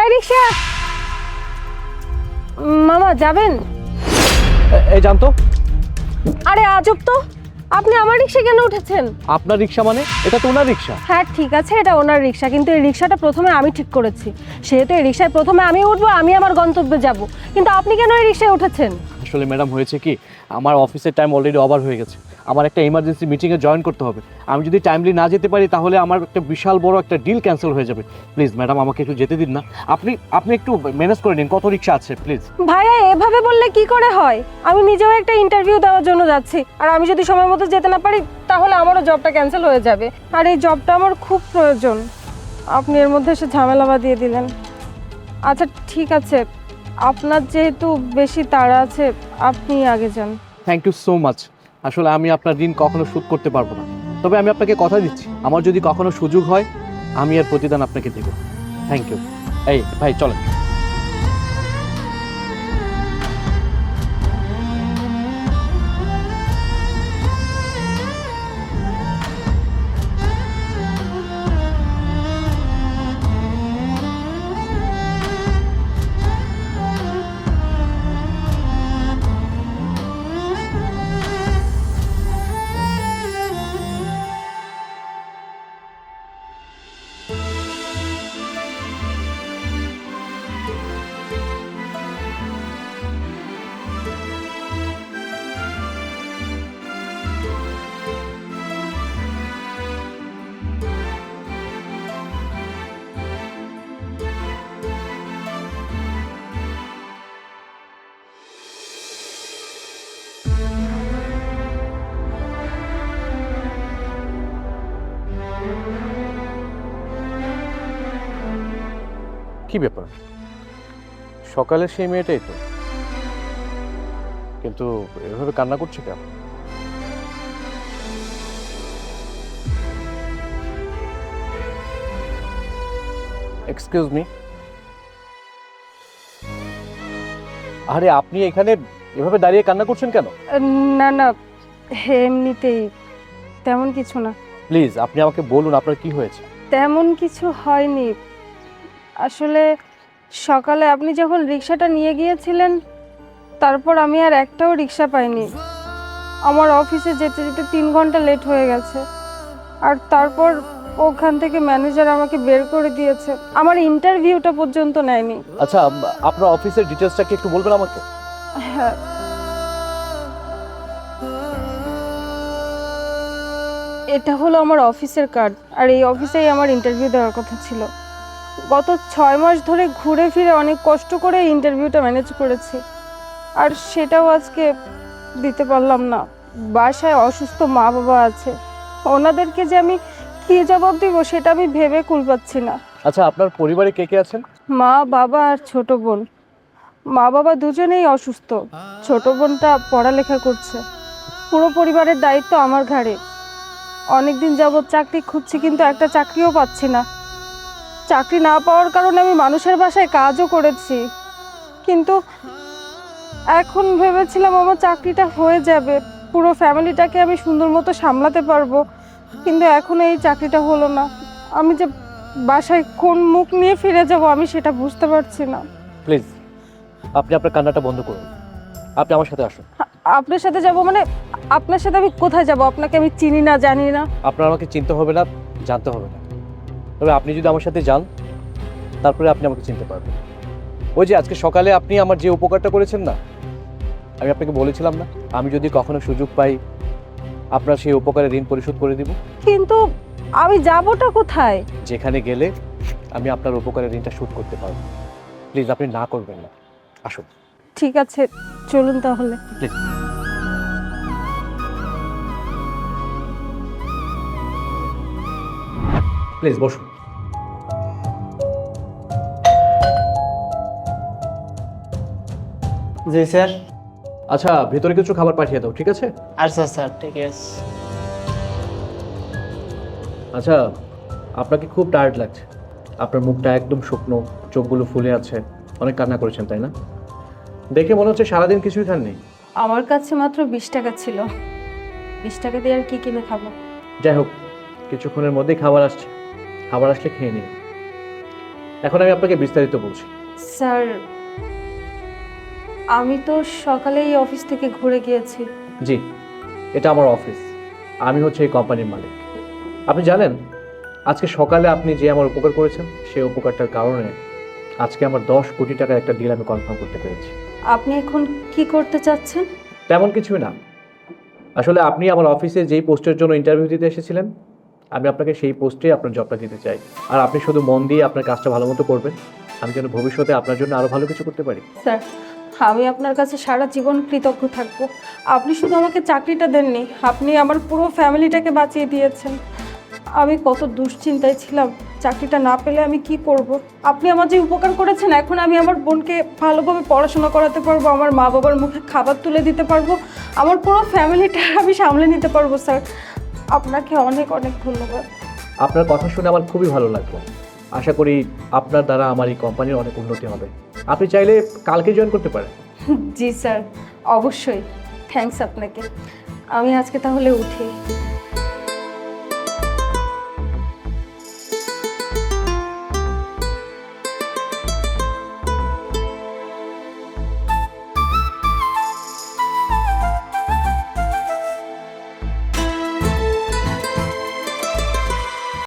এই রিক্সা। মামা যাবেন? এই জানতো আরে আজব তো। আপনি আমার রিক্সা কেন উঠেছেন? আপনার রিক্সা মানে? এটা তো ওনার রিক্সা। হ্যাঁ ঠিক আছে এটা ওনার রিক্সা। কিন্তু এই রিক্সাটা প্রথমে আমি ঠিক করেছি। সেহেতু এই রিক্সায় প্রথমে আমি উঠবো আমি আমার গন্তব্যে যাব। কিন্তু আপনি কেন এই রিক্সায় উঠেছেন? আসলে ম্যাডাম হয়েছে কি, আমার অফিসের টাইম অলরেডি ওভার হয়ে গেছে। আমার একটা ইমার্জেন্সি মিটিংয়ে জয়েন করতে হবে। আমি যদি টাইমলি না যেতে পারি, তাহলে আমার একটা বিশাল বড় একটা ডিল ক্যান্সেল হয়ে যাবে। প্লিজ ম্যাডাম, আমাকে একটু যেতে দিন না। আপনি আপনি একটু ম্যানেজ করে নিন, কত রিক্সা আছে প্লিজ ভাইয়া, এভাবে বললে কি করে হয়? আমি নিজেও একটা ইন্টারভিউ দেওয়ার জন্য যাচ্ছি। আর আমি যদি সময় মতো যেতে না পারি, তাহলে আমারও জবটা ক্যান্সেল হয়ে যাবে। আর এই জবটা আমার খুব প্রয়োজন। আপনি এর মধ্যে এসে ঝামেলা বাঁধিয়ে দিলেন। আচ্ছা ঠিক আছে। আপনার যেহেতু বেশি তাড়া আছে, আপনি আগে যান। থ্যাংক ইউ সো মাচ আসলে আমি আপনার ঋণ কখনো শোধ করতে পারব না। তবে আমি আপনাকে কথা দিচ্ছি। আমার যদি কখনো সুযোগ হয়, আমি আর প্রতিদান আপনাকে দেব। থ্যাংক ইউ এই, ভাই, চলেন। কি ব্যাপার? সকালে সেই মেয়েটাই তো। কিন্তু এভাবে কান্না করছে কেন? এক্সকিউজ মি আরে আপনি এখানে এভাবে দাঁড়িয়ে কান্না করছেন কেন? না না এমনিতেই তেমন কিছু না। প্লিজ আপনি আমাকে বলুন আপনার কি হয়েছে। তেমন কিছু হয়নি। আসলে সকালে আপনি যখন রিক্সাটা নিয়ে গিয়েছিলেন তারপর আমি আর একটাও রিক্সা পাইনি। আমার অফিসে যেতে যেতে তিন ঘণ্টা লেট হয়ে গেছে। আর তারপর ওখান থেকে ম্যানেজার আমাকে বের করে দিয়েছে। আমার ইন্টারভিউটা পর্যন্ত নেয়নি। আচ্ছা আপনার অফিসের ডিটেলসটা কি একটু বলবেন আমাকে? হ্যাঁ। এটা হলো আমার অফিসের কার্ড আর এই অফিসেই আমার ইন্টারভিউ দেওয়ার কথা ছিল। গত ছয় মাস ধরে ঘুরে ফিরে অনেক কষ্ট করে ইন্টারভিউটা ম্যানেজ করেছি। আর সেটাও আজকে দিতে পারলাম না। বাসায় অসুস্থ মা বাবা আছে। ওনাদেরকে যে আমি কী জবাব দিব সেটা আমি ভেবে কুল পাচ্ছি না। আচ্ছা আপনার পরিবারে কে কে আছেন? মা বাবা আর ছোট বোন। মা বাবা দুজনেই অসুস্থ। ছোট বোনটা পড়ালেখা করছে। পুরো পরিবারের দায়িত্ব আমার ঘাড়ে। অনেকদিন যাবৎ চাকরি খুঁজছি কিন্তু একটা চাকরিও পাচ্ছি না। চাকরি না পাওয়ার কারণে আমি মানুষের বাসায় কাজও করেছি। কিন্তু এখন ভেবেছিলাম আমার চাকরিটা হয়ে যাবে পুরো ফ্যামিলিটাকে আমি সুন্দর মতো সামলাতে পারব। কিন্তু এখন এই চাকরিটা হলো না। আমি যে বাসায় কোন মুখ নিয়ে ফিরে যাব আমি সেটা বুঝতে পারছি না। প্লিজ আপনি আপনার কান্নাটা বন্ধ করুন। আপনি আমার সাথে আসুন। আপনার সাথে যাব মানে আপনার সাথে আমি কোথায় যাব? আপনাকে আমি চিনি না জানি না। আপনার আমাকে চিনতে হবে না জানতে হবে না। তবে আপনি যদি আমার সাথে যান তারপরে আপনি আমাকে চিনতে পারবেন। ওই যে আজকে সকালে আপনি আমার যে উপকারটা করেছেন না আমি আপনাকে বলেছিলাম না আমি যদি কখনো সুযোগ পাই আপনার সেই উপকারে ঋণ পরিশোধ করে দিব। কিন্তু আমি যাবটা কোথায়? যেখানে গেলে আমি আপনার উপকারে ঋণটা শোধ করতে পারব। প্লিজ আপনি না করবেন না। আসুন। ঠিক আছে চলুন তাহলে। প্লিজ। প্লিজ বসুন। জি স্যার। আচ্ছা ভেতরে কিছু খাবার পাঠিয়ে দাও ঠিক আছে? আচ্ছা স্যার ঠিক আছে। আচ্ছা আপনাকে খুব টায়ার্ড লাগছে। আপনার মুখটা একদম শুকনো চোখগুলো ফুলে আছে। অনেক কান্না করেছেন তাই না? দেখে মনে হচ্ছে সারাদিন কিছুই খাননি। আমার কাছে মাত্র বিশ টাকা ছিল। বিশ টাকা দিয়ে আর কি কিনে খাব? যাই হোক কিছুক্ষণের মধ্যেই খাবার আসছে। খাবার আসলে খেয়ে নিন। এখন আমি আপনাকে বিস্তারিত বলছি। স্যার আমি তো সকালেই অফিস থেকে ঘুরে গিয়েছি। জি এটা আমার অফিস। আমি হচ্ছে এই কোম্পানির মালিক। আপনি জানেন আজকে সকালে আপনি যে আমার উপকার করেছেন সেই উপকারটার কারণে আজকে আমার দশ কোটি টাকার একটা ডিল আমি কনফার্ম করতে পেরেছি। আপনি এখন কি করতে চাচ্ছেন? তেমন কিছুই না। আসলে আপনি আমার অফিসে যেই পোস্টের জন্য ইন্টারভিউ দিতে এসেছিলেন আমি আপনাকে সেই পোস্টেই আপনার জবটা দিতে চাই। আর আপনি শুধু মন দিয়ে আপনার কাজটা ভালো মতো করবেন। আমি যেন ভবিষ্যতে আপনার জন্য আরও ভালো কিছু করতে পারি। স্যার, আমি আপনার কাছে সারা জীবন কৃতজ্ঞ থাকব। আপনি শুধু আমাকে চাকরিটা দেননি, আপনি আমার পুরো ফ্যামিলিটাকে বাঁচিয়ে দিয়েছেন। আমি কত দুশ্চিন্তায় ছিলাম, চাকরিটা না পেলে আমি কি করব। আপনি আমার যে উপকার করেছেন, এখন আমি আমার বোনকে ভালোভাবে পড়াশোনা করাতে পারব, আমার মা বাবার মুখে খাবার তুলে দিতে পারব, আমার পুরো ফ্যামিলিটা আমি সামলে নিতে পারব, স্যার। আপনাকে অনেক অনেক ধন্যবাদ। আপনার কথা শুনে আমার খুবই ভালো লাগল। আশা করি আপনার দ্বারা আমার এই কোম্পানির অনেক উন্নতি হবে। আপনি চাইলে কালকে জয়েন করতে পারেন। জি স্যার। অবশ্যই। থ্যাঙ্কস আপনাকে। আমি আজকে তাহলে উঠি।